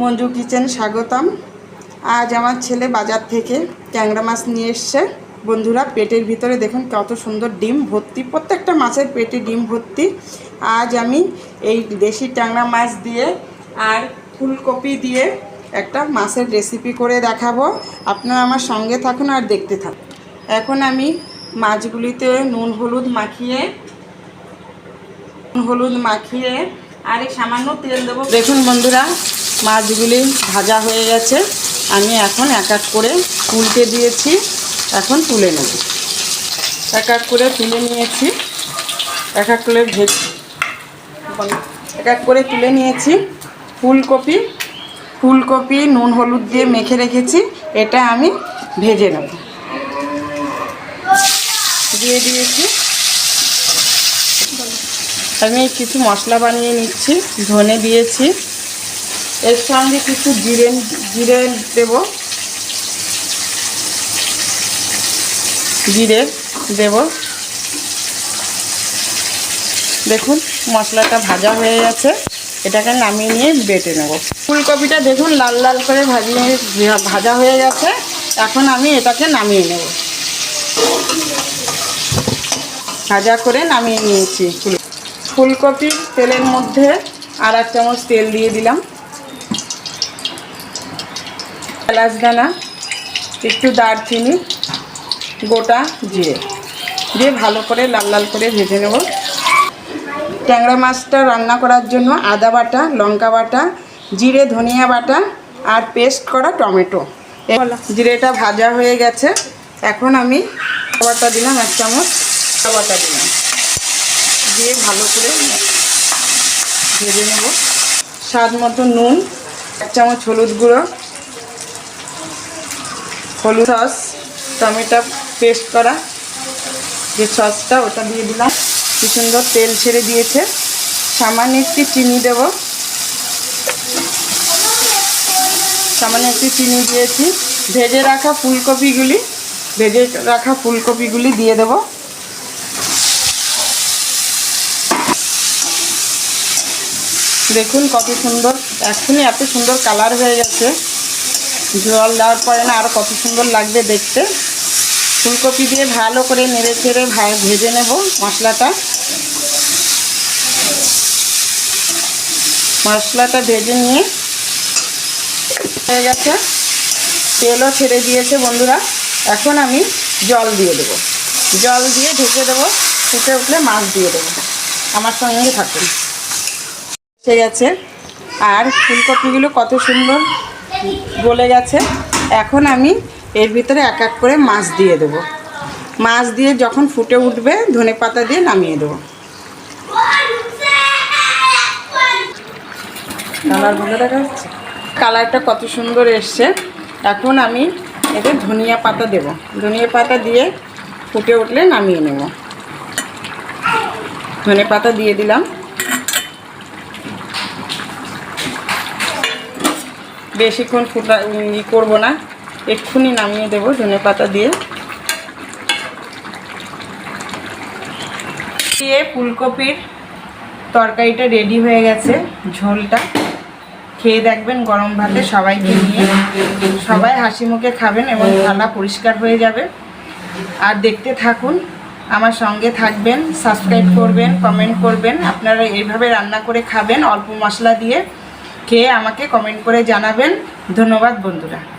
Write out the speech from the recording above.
Manju kitchen স্বাগতম। আজ আমার ছেলে বাজার থেকে ট্যাংরা মাছ নিয়ে এসছে। বন্ধুরা, পেটের ভিতরে দেখুন কত সুন্দর ডিম ভর্তি। প্রত্যেকটা মাছের পেটে ডিম ভর্তি। আজ আমি এই দেশি ট্যাংরা মাছ দিয়ে আর ফুলকপি দিয়ে একটা মাছের রেসিপি করে দেখাবো। আপনারা আমার সঙ্গে থাকুন আর দেখতে থাকুন। এখন আমি মাছগুলিতে নুন হলুদ মাখিয়ে, নুন হলুদ মাখিয়ে আর সামান্য তেল দেবো। দেখুন বন্ধুরা মাছগুলি ভাজা হয়ে গেছে। আমি এখন এক এক করে উল্টে দিয়েছি। এখন তুলে নেব। এক এক করে তুলে নিয়েছি। এক এক করে ভেজ এক এক করে তুলে নিয়েছি। ফুলকপি ফুলকপি, নুন, হলুদ দিয়ে মেখে রেখেছি। এটা আমি ভেজে নেব। দিয়ে দিয়েছি। আমি কিছু মশলা বানিয়ে নিচ্ছি। ধনে দিয়েছি। এর সঙ্গে কিছু জিরে জিরে দেব। জিরে দেব। দেখুন, মশলাটা ভাজা হয়ে গেছে। এটাকে নামিয়ে নিয়ে বেটে নেব। ফুলকপিটা দেখুন, লাল লাল করে ভাজিয়ে, ভাজা হয়ে গেছে। এখন আমি এটাকে নামিয়ে নেব। ভাজা করে নামিয়ে নিয়েছি। ফুল, ফুলকপির তেলের মধ্যে আর এক চামচ তেল দিয়ে দিলাম। এলাচ দানা, একটু দারচিনি, গোটা জিরে। দিয়ে ভালো করে লাল লাল করে ভেজে নেব। ট্যাংরা মাছটা রান্না করার জন্য আদা বাটা, লঙ্কা বাটা, জিরে, ধনিয়া বাটা আর পেস্ট করা টমেটো। জিরেটা ভাজা হয়ে গেছে। এখন আমি বাটা দিলাম, এক চামচ বাটা দিলাম। দিয়ে ভালো করে ভেজে নেব। স্বাদ মতো নুন, এক চামচ হলুদ গুঁড়ো হলুদ সস, টমেটো পেস্ট করা যে সসটা, ওটা দিয়ে দিলাম। কি সুন্দর তেল ছেড়ে দিয়েছে। সামান্য একটু চিনি দেব। সামান্য একটু চিনি দিয়েছি। ভেজে রাখা ফুলকপিগুলি, ভেজে রাখা ফুলকপিগুলি দিয়ে দেবো। দেখুন কত সুন্দর, এখনই এত সুন্দর কালার হয়ে গেছে। জল দেওয়ার পরে না আরও কত সুন্দর লাগবে দেখতে। ফুলকপি দিয়ে ভালো করে নেড়ে চেড়ে ভেজে নেব মশলাটা। মশলাটা ভেজে নিয়ে হয়ে গেছে। তেলও ছেড়ে দিয়েছে বন্ধুরা। এখন আমি জল দিয়ে দেবো। জল দিয়ে ঢেকে দেবো। ফুটে উঠলে মাছ দিয়ে দেবো। আমার সঙ্গে থাকুন। এসে গেছে। আর ফুলকপিগুলো কত সুন্দর গলে গেছে। এখন আমি এর ভিতরে এক এক করে মাছ দিয়ে দেব। মাছ দিয়ে যখন ফুটে উঠবে, ধনে পাতা দিয়ে নামিয়ে দেবো। কালার ভালো দেখা যাচ্ছে? কালারটা কত সুন্দর এসছে। এখন আমি এতে ধনিয়া পাতা দেব। ধনিয়া পাতা দিয়ে ফুটে উঠলে নামিয়ে নেব। ধনে পাতা দিয়ে দিলাম। বেশিক্ষণ ফুটা ই করব না, এক্ষুনি নামিয়ে দেবো ধনে পাতা দিয়ে। দিয়ে ফুলকপির তরকারিটা রেডি হয়ে গেছে, ঝোলটা। খেয়ে দেখবেন গরম ভাতে সবাইকে নিয়ে। সবাই হাসি মুখে খাবেন এবং থালা পরিষ্কার হয়ে যাবে। আর দেখতে থাকুন, আমার সঙ্গে থাকবেন সাবস্ক্রাইব করবেন কমেন্ট করবেন। আপনারা এইভাবে রান্না করে খাবেন অল্প মশলা দিয়ে। খেয়ে আমাকে কমেন্ট করে জানাবেন। ধন্যবাদ বন্ধুরা।